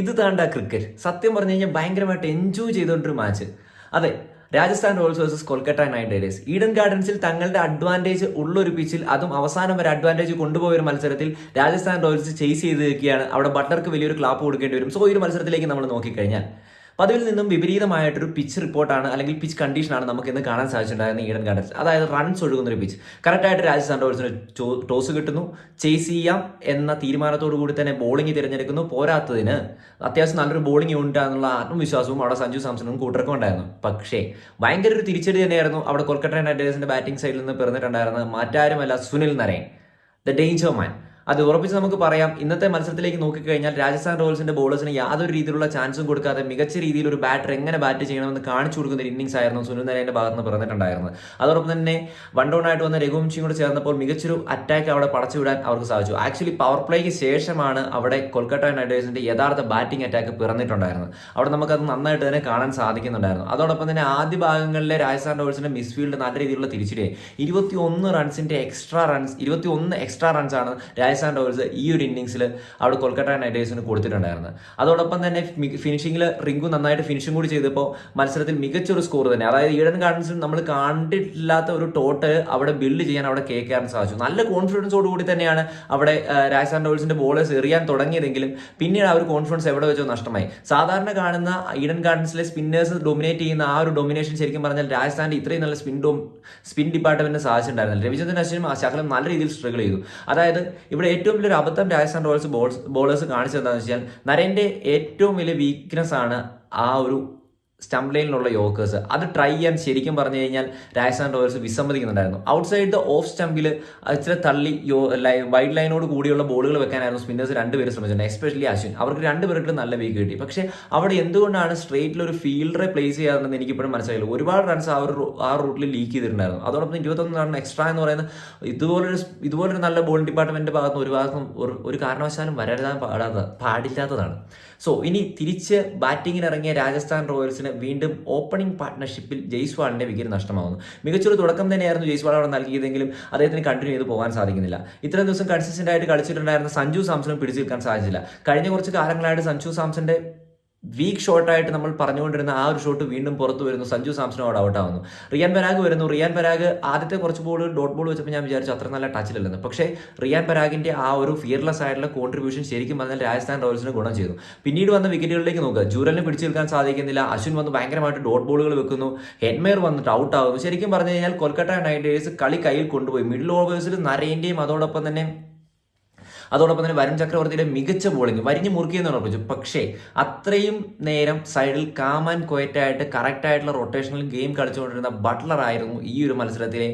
ഇത് താണ്ട ക്രിക്കറ്റ്. സത്യം പറഞ്ഞു കഴിഞ്ഞാൽ ഭയങ്കരമായിട്ട് എൻജോയ് ചെയ്തുകൊണ്ടൊരു മാച്ച് അതെ Rajasthan Royals versus Kolkata Knight Riders Eden ഗാർഡൻസിൽ തങ്ങളുടെ അഡ്വാന്റേജ് ഉള്ളൊരു പിച്ചിൽ അതും അവസാനം വരെ അഡ്വാന്റേജ് കൊണ്ടുപോയ ഒരു മത്സരത്തിൽ രാജസ്ഥാൻ റോയൽസ് ചേസ് ചെയ്ത് നിൽക്കുകയാണ് അവിടെ ബട്ടർക്ക് വലിയൊരു ക്ലാപ്പ് കൊടുക്കേണ്ടി വരും. സോ ഈ ഒരു മത്സരത്തിലേക്ക് നമ്മൾ നോക്കിക്കഴിഞ്ഞാൽ പതിവിൽ നിന്നും വിപരീതമായിട്ടൊരു പിച്ച് റിപ്പോർട്ടാണ് അല്ലെങ്കിൽ പിച്ച് കണ്ടീഷനാണ് നമുക്ക് ഇന്ന് കാണാൻ സാധിച്ചിട്ടുണ്ടായിരുന്നത് ഈഡൻ ഗാർഡൻസ്. അതായത് റൺസ് ഒഴുകുന്ന ഒരു പിച്ച് കറക്റ്റായിട്ട് രാജസ്ഥാൻ റോയൽസിന് ടോസ് കിട്ടുന്നു. ചേസ് ചെയ്യാം എന്ന തീരുമാനത്തോടു കൂടി തന്നെ ബോളിംഗ് തിരഞ്ഞെടുക്കുന്നു. പോരാത്തതിന് അത്യാവശ്യം നല്ലൊരു ബോളിംഗ് യൂണിറ്റ് എന്നുള്ള ആത്മവിശ്വാസവും അവിടെ സഞ്ജു സാംസണും കൂട്ടർക്കും ഉണ്ടായിരുന്നു. പക്ഷേ ഭയങ്കര ഒരു തിരിച്ചടി തന്നെയായിരുന്നു അവിടെ കൊൽക്കത്ത നൈറ്റ് റൈഡേഴ്സിന്റെ ബാറ്റിംഗ് സൈഡിൽ നിന്ന് പിറന്നിട്ടുണ്ടായിരുന്നത് മറ്റാരുമല്ല Sunil Narine the danger man അത് ഉറപ്പിച്ച് നമുക്ക് പറയാം ഇന്നത്തെ മത്സരത്തിലേക്ക് നോക്കിക്കഴിഞ്ഞാൽ രാജസ്ഥാൻ റോയൽസിന്റെ ബോളേഴ്സിന് യാതൊരു രീതിയിലുള്ള ചാൻസും കൊടുക്കാതെ മികച്ച രീതിയിൽ ഒരു ബാറ്റർ എങ്ങനെ ബാറ്റ് ചെയ്യണമെന്ന് കാണിച്ചു കൊടുക്കുന്ന ഒരു ഇന്നിംഗ്സ് ആയിരുന്നു സുനിൽ നരേന്റെ ഭാഗത്ത് നിന്ന് പറഞ്ഞിട്ടുണ്ടായിരുന്നത് അതോടൊപ്പം തന്നെ വൺ ഡൗൺ ആയിട്ട് വന്ന രഘുവംശിയും കൂടെ ചേർന്നപ്പോൾ മികച്ചൊരു അറ്റാക്ക് അവിടെ പടച്ചുവിടാൻ അവർക്ക് സാധിച്ചു. ആക്ച്വലി പവർ പ്ലേക്ക് ശേഷമാണ് അവിടെ കൊൽക്കത്ത നൈറ്റ് റൈഡേഴ്സിന്റെ യഥാർത്ഥ ബാറ്റിംഗ് അറ്റാക്ക് പിറന്നിട്ടുണ്ടായിരുന്നത്. അവിടെ നമുക്കത് നന്നായിട്ട് തന്നെ കാണാൻ സാധിക്കുന്നുണ്ടായിരുന്നു. അതോടൊപ്പം തന്നെ ആദ്യ ഭാഗങ്ങളിലെ രാജസ്ഥാൻ റോയൽസിന്റെ മിസ്ഫീൽഡ് നല്ല രീതിയിലുള്ള തിരിച്ചടിയായി. ഇരുപത്തി ഒന്ന് റൺസിന്റെ എക്സ്ട്രാ റൺസ് ഇരുപത്തി ഒന്ന് എക്സ്ട്രാ റൺസ് ആണ് രാജസ്ഥാൻ റോയൽസ് ഈ ഒരു ഇന്നിംഗ്സിൽ അവിടെ കൊൽക്കത്ത നൈറ്റ് റൈഡേഴ്സിന് കൊടുത്തിട്ടുണ്ടായിരുന്നത് അതോടൊപ്പം തന്നെ ഫിനിഷിംഗിൽ റിങ്കു നന്നായിട്ട് ഫിനിഷിംഗ് കൂടി ചെയ്തപ്പോൾ മത്സരത്തിൽ മികച്ചൊരു സ്കോർ തന്നെ. അതായത് ഈഡൻ ഗാർഡൻസിൽ നമ്മൾ കണ്ടിട്ടില്ലാത്ത ഒരു ടോട്ടൽ അവിടെ ബിൽഡ് ചെയ്യാൻ അവിടെ കേൾക്കാൻ സാധിച്ചു. നല്ല കോൺഫിഡൻസോട് കൂടി തന്നെയാണ് അവിടെ രാജസ്ഥാൻ റോയൽസിന്റെ ബോളേഴ്സ് എറിയാൻ തുടങ്ങിയതെങ്കിലും പിന്നീട് ആ ഒരു കോൺഫിഡൻസ് എവിടെ വെച്ചോ നഷ്ടമായി. സാധാരണ കാണുന്ന ഈഡൻ ഗാർഡൻസിലെ സ്പിന്നേഴ്സ് ഡൊമിനേറ്റ് ചെയ്യുന്ന ആ ഒരു ഡൊമിനേഷൻ ശരിക്കും പറഞ്ഞാൽ രാജസ്ഥാന്റെ ഇത്രയും നല്ല സ്പിൻ ഡോം സ്പിൻ ഡിപ്പാർട്ട്മെന്റിന് സാധിച്ചിട്ടുണ്ടായിരുന്നില്ല. രവിചന്ദ്രൻ അശ്വിനും ശകലം നല്ല രീതിയിൽ സ്ട്രഗിൾ ചെയ്തു. അതായത് ഇവിടെ ഏറ്റവും വലിയൊരു അബദ്ധം രാജസ്ഥാൻ റോയൽസ് ബോൾസ് ബോളേഴ്സ് കാണിച്ചതെന്താണെന്ന് വെച്ചാൽ നരേന്റെ ഏറ്റവും വലിയ വീക്ക്നെസ് ആണ് ആ ഒരു സ്റ്റംപ് ലൈനിലുള്ള യോക്കേഴ്സ് അത് ട്രൈ ചെയ്യാൻ ശരിക്കും പറഞ്ഞു കഴിഞ്ഞാൽ രാജസ്ഥാൻ റോയൽസ് വിസമ്മതിക്കുന്നുണ്ടായിരുന്നു. ഔട്ട്സൈഡ് ദ ഓഫ് സ്റ്റംപിൽ ഇച്ചിരി തള്ളി യോ വൈഡ് ലൈനോട് കൂടിയുള്ള ബോളുകൾ വെക്കാനായിരുന്നു സ്പിന്നേഴ്സ് രണ്ടുപേരും ശ്രമിച്ചിട്ടുണ്ട് എസ്പെഷ്യലി അശ്വിൻ. അവർക്ക് രണ്ടുപേർക്കും നല്ല വീക്ക് കിട്ടി. പക്ഷേ അവിടെ എന്തുകൊണ്ടാണ് സ്ട്രേറ്റിൽ ഒരു ഫീൽഡറെ പ്ലേസ് ചെയ്യാറുണ്ടെന്ന് എനിക്കിപ്പോഴും മനസ്സിലായില്ല. ഒരുപാട് റൺസ് ആ ഒരു ആ റൂട്ടിൽ ലീക്ക് ചെയ്തിട്ടുണ്ടായിരുന്നു. അതോടൊപ്പം ഇരുപത്തൊന്ന് റൺ എക്സ്ട്രാ എന്ന് പറയുന്നത് ഇതുപോലൊരു ഇതുപോലൊരു നല്ല ബോളിംഗ് ഡിപ്പാർട്ട്മെന്റിന്റെ ഭാഗത്ത് ഒരു ഭാഗത്തും ഒരു- ഒരു കാരണവശാലും വരരുതാൻ പാടാത്ത പാടില്ലാത്തതാണ്. സോ ഇനി തിരിച്ച് ബാറ്റിങ്ങിന് ഇറങ്ങിയ രാജസ്ഥാൻ റോയൽസിന് വീണ്ടും ഓപ്പണിംഗ് പാർട്ട്ണർഷിപ്പിൽ ജയ്സ്വാളിന്റെ വിക്കറ്റ് നഷ്ടമാകുന്നു മികച്ചൊരു തുടക്കം തന്നെയായിരുന്നു ജയ്സ്വാൾ അവിടെ നൽകിയതെങ്കിലും അദ്ദേഹത്തിന് കണ്ടിന്യൂ ചെയ്ത് പോകാൻ സാധിക്കുന്നില്ല. ഇത്രയും ദിവസം കൺസിസ്റ്റന്റ് ആയിട്ട് കളിച്ചിട്ടുണ്ടായിരുന്ന സഞ്ജു സാംസണും പിടിച്ചു നിൽക്കാൻ സാധിച്ചില്ല. കഴിഞ്ഞ കുറച്ച് കാലങ്ങളായിട്ട് സഞ്ജു സാംസന്റെ വീക്ക് ഷോട്ടായിട്ട് നമ്മൾ പറഞ്ഞുകൊണ്ടിരുന്ന ആ ഒരു ഷോട്ട് വീണ്ടും പുറത്തു വരുന്നു. സഞ്ജു സാംസൺ ഔട്ട് ആവുന്നു. റിയാൻ പരാഗ് വരുന്നു. റിയാൻ പരാഗ് ആദ്യത്തെ കുറച്ച് ബോൾ ഡോട്ട് ബോൾ വെച്ചപ്പോൾ ഞാൻ വിചാരിച്ചു അത്ര നല്ല ടച്ചിലല്ലെന്ന് പക്ഷേ റിയാൻ പരാഗിന്റെ ആ ഒരു ഫിയർലെസ് ആയിട്ടുള്ള കോൺട്രിബ്യൂഷൻ ശരിക്കും പറഞ്ഞാൽ രാജസ്ഥാൻ റോയൽസിന് ഗുണം ചെയ്തു. പിന്നീട് വന്ന വിക്കറ്റുകളിലേക്ക് നോക്കുക. ജൂരലിന് പിടിച്ചു നിൽക്കാൻ സാധിക്കുന്നില്ല. അശ്വിൻ വന്ന് ഭയങ്കരമായിട്ട് ഡോട്ട് ബോളുകൾ വെക്കുന്നു. ഹെഡ്മെയർ വന്നിട്ട് ഔട്ട് ആവുന്നു. ശരിക്കും പറഞ്ഞു കഴിഞ്ഞാൽ കൊൽക്കത്ത നൈറ്റ് റൈഡേഴ്സ് കളി കയ്യിൽ കൊണ്ടുപോയി. മിഡിൽ ഓവേഴ്സിൽ നരേന്റെയും അതോടൊപ്പം തന്നെ അതോടൊപ്പം തന്നെ വരുൺ ചക്രവർത്തിയുടെ മികച്ച ബോളിംഗ് വരിഞ്ഞു മുറുക്കിയെന്ന് ഉറപ്പിച്ചു. പക്ഷേ അത്രയും നേരം സൈഡിൽ കാം ആൻഡ് ക്വയറ്റായിട്ട് കറക്റ്റ് ആയിട്ടുള്ള റൊട്ടേഷണൽ ഗെയിം കളിച്ചുകൊണ്ടിരുന്ന ബട്ട്ലർ ആയിരുന്നു ഈ ഒരു മത്സരത്തിലെ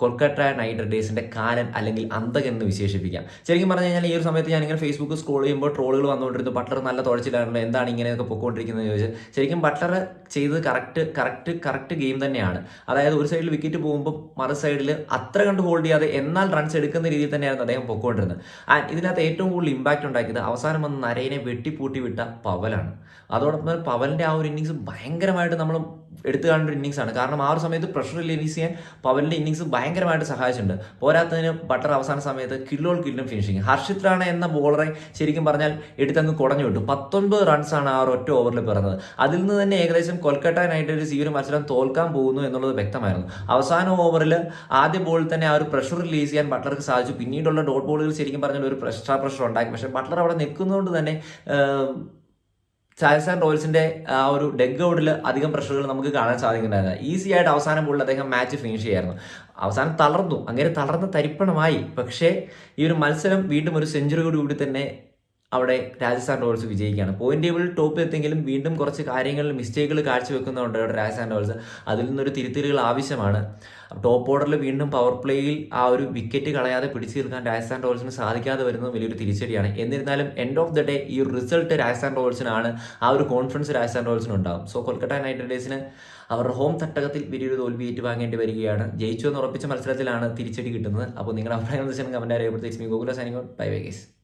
കൊൽക്കത്ത നൈറ്റ് റൈഡേഴ്സിന്റെ കാലൻ അല്ലെങ്കിൽ അന്തകൻ എന്ന് വിശേഷിപ്പിക്കാം. ശരിക്കും പറഞ്ഞു കഴിഞ്ഞാൽ ഈ ഒരു സമയത്ത് ഞാൻ ഇങ്ങനെ ഫേസ്ബുക്ക് സ്ക്രോൾ ചെയ്യുമ്പോൾ ട്രോളുകൾ വന്നുകൊണ്ടിരുന്നു. ബട്ടർ നല്ല തുഴച്ചിലാണല്ലോ എന്താണ് ഇങ്ങനെയൊക്കെ പൊക്കോണ്ടിരിക്കുന്നത് ചോദിച്ചാൽ ശരിക്കും ബട്ടർ ചെയ്തത് കറക്റ്റ് കറക്റ്റ് കറക്റ്റ് ഗെയിം തന്നെയാണ്. അതായത് ഒരു സൈഡിൽ വിക്കറ്റ് പോകുമ്പോൾ മറു സൈഡിൽ അത്ര കണ്ട് ഹോൾഡ് ചെയ്യാതെ എന്നാൽ റൺസ് എടുക്കുന്ന രീതിയിൽ തന്നെയായിരുന്നു അദ്ദേഹം പൊക്കോണ്ടിരുന്നത്. ആൻഡ് ഇതിനകത്ത് ഏറ്റവും കൂടുതൽ ഇമ്പാക്റ്റ് ഉണ്ടാക്കിയത് അവസാനം വന്ന് നരേനെ വെട്ടിപ്പൂട്ടി വിട്ട പവലാണ്. അതോടൊപ്പം പവലിന്റെ ആ ഒരു ഇന്നിങ്സ് ഭയങ്കരമായിട്ട് നമ്മൾ എടുത്തു കാണേണ്ട ഒരു ഇന്നിങ്സാണ് കാരണം ആ ഒരു സമയത്ത് പ്രഷർ റിലീസ് ചെയ്യാൻ പവലിന്റെ ഇന്നിങ്സ് ഭയങ്കരമായിട്ട് സഹായിച്ചിട്ടുണ്ട്. പോരാത്തതിന് ബട്ടർ അവസാന സമയത്ത് കില്ലോൾ കില്ലും ഫിനിഷിങ് ഹർഷിത് റാണ എന്ന ബോളറെ ശരിക്കും പറഞ്ഞാൽ എടുത്തങ്ങ് കുടഞ്ഞു വിട്ടു. പത്തൊൻപത് റൺസാണ് ആ ഒരു ഒറ്റ ഓവറിൽ പിറന്നത്. അതിൽ നിന്ന് തന്നെ ഏകദേശം കൊൽക്കത്ത നൈറ്റ് റൈഡേഴ്സ് ഈ ഒരു മത്സരം തോൽക്കാൻ പോകുന്നു എന്നുള്ളത് വ്യക്തമായിരുന്നു. അവസാന ഓവറിൽ ആദ്യ ബോളിൽ തന്നെ ആ ഒരു പ്രഷർ റിലീസ് ചെയ്യാൻ ബട്ടർക്ക് സാധിച്ചു. പിന്നീടുള്ള ഡോട്ട് ബോളുകൾ ശരിക്കും പറഞ്ഞാൽ ഒരു എക്സ്ട്രാ പ്രഷർ ഉണ്ടാക്കി. പക്ഷേ ബട്ടർ അവിടെ നിൽക്കുന്നതുകൊണ്ട് തന്നെ ഏഹ്, ആൻഡ് റോയൽസിന്റെ ആ ഒരു ഡെഗ് ഔട്ടിൽ അധികം പ്രഷറുകൾ നമുക്ക് കാണാൻ സാധിക്കുന്നുണ്ടായിരുന്നു. ഈസി ആയിട്ട് അവസാനം പോലും അദ്ദേഹം മാച്ച് ഫിനിഷ് ചെയ്യായിരുന്നു. അവസാനം തളർന്നു. അങ്ങനെ തളർന്ന് തരിപ്പണമായി. പക്ഷേ ഈ ഒരു മത്സരം വീണ്ടും ഒരു സെഞ്ചുറി കൂടി തന്നെ അവിടെ രാജസ്ഥാൻ റോയൽസ് വിജയിക്കുകയാണ്. പോയിന്റ് ടേബിളിൽ ടോപ്പ് എത്തെങ്കിലും വീണ്ടും കുറച്ച് കാര്യങ്ങളിൽ മിസ്റ്റേക്കുകൾ കാഴ്ചവെക്കുന്നുണ്ട് അവിടെ രാജസ്ഥാൻ റോയൽസ് അതിൽ നിന്നൊരു തിരുത്തലുകൾ ആവശ്യമാണ്. ടോപ്പ് ഓർഡറിൽ വീണ്ടും പവർ പ്ലേയിൽ ആ ഒരു വിക്കറ്റ് കളയാതെ പിടിച്ചു നിൽക്കാൻ രാജസ്ഥാൻ റോയൽസിന് സാധിക്കാതെ വരുന്നത് വലിയൊരു തിരിച്ചടിയാണ്. എന്നിരുന്നാലും എൻഡ് ഓഫ് ദ ഡേ ഈ റിസൾട്ട് രാജസ്ഥാൻ റോയൽസിനാണ് ആ ഒരു കോൺഫിഡൻസ് രാജസ്ഥാൻ റോയൽസിന് ഉണ്ടാകും സോ കൊൽക്കത്ത നൈറ്റ് റൈഡേഴ്സിന് അവരുടെ ഹോം തട്ടകത്തിൽ വലിയൊരു തോൽവി ഏറ്റുവാങ്ങേണ്ടി വരികയാണ്. ജയിച്ചു എന്ന് ഉറപ്പിച്ച മത്സരത്തിലാണ് തിരിച്ചടി കിട്ടുന്നത്. അപ്പോൾ നിങ്ങളുടെ അഭിപ്രായം വെച്ചാൽ കമന്റ് അറിയപ്പെടുത്തി ബൈ ബൈ ഗേസ്